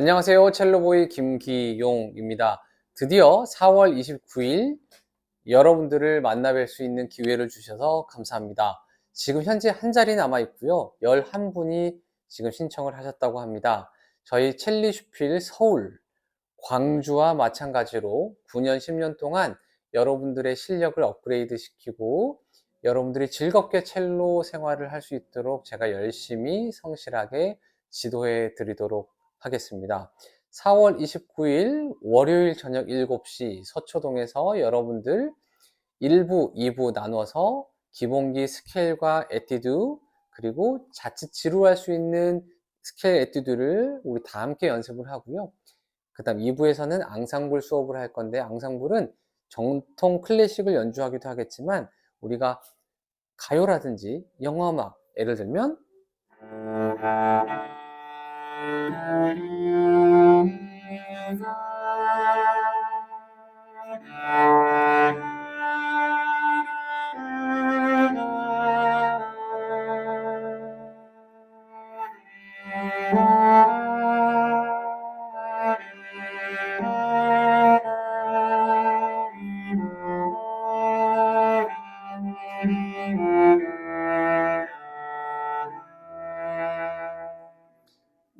안녕하세요. 첼로보이 김기용입니다. 드디어 4월 29일 여러분들을 만나 뵐 수 있는 기회를 주셔서 감사합니다. 지금 현재 한 자리 남아 있고요. 11분이 지금 신청을 하셨다고 합니다. 저희 첼리 슈필 서울, 광주와 마찬가지로 9년, 10년 동안 여러분들의 실력을 업그레이드 시키고 여러분들이 즐겁게 첼로 생활을 할 수 있도록 제가 열심히 성실하게 지도해 드리도록 하겠습니다. 4월 29일 월요일 저녁 7시 서초동에서 여러분들 1부, 2부 나눠서 기본기 스케일과 에티드 그리고 자칫 지루할 수 있는 스케일 에티드를 우리 다 함께 연습을 하고요. 그 다음 2부에서는 앙상블 수업을 할 건데 앙상블은 정통 클래식을 연주하기도 하겠지만 우리가 가요라든지 영화음악 예를 들면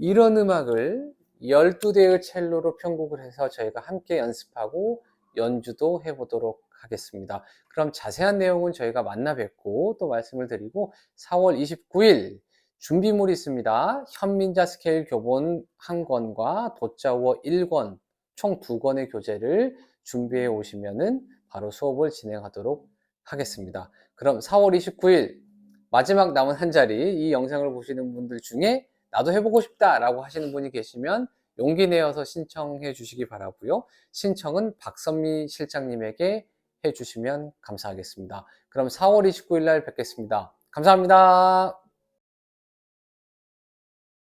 이런 음악을 12대의 첼로로 편곡을 해서 저희가 함께 연습하고 연주도 해보도록 하겠습니다. 그럼 자세한 내용은 저희가 만나 뵙고 또 말씀을 드리고 4월 29일 준비물이 있습니다. 현민자 스케일 교본 한 권과 도자우어 1권, 총 두 권의 교재를 준비해 오시면은 바로 수업을 진행하도록 하겠습니다. 그럼 4월 29일 마지막 남은 한 자리 이 영상을 보시는 분들 중에 나도 해보고 싶다라고 하시는 분이 계시면 용기 내어서 신청해 주시기 바라고요. 신청은 박선미 실장님에게 해 주시면 감사하겠습니다. 그럼 4월 29일 날 뵙겠습니다. 감사합니다.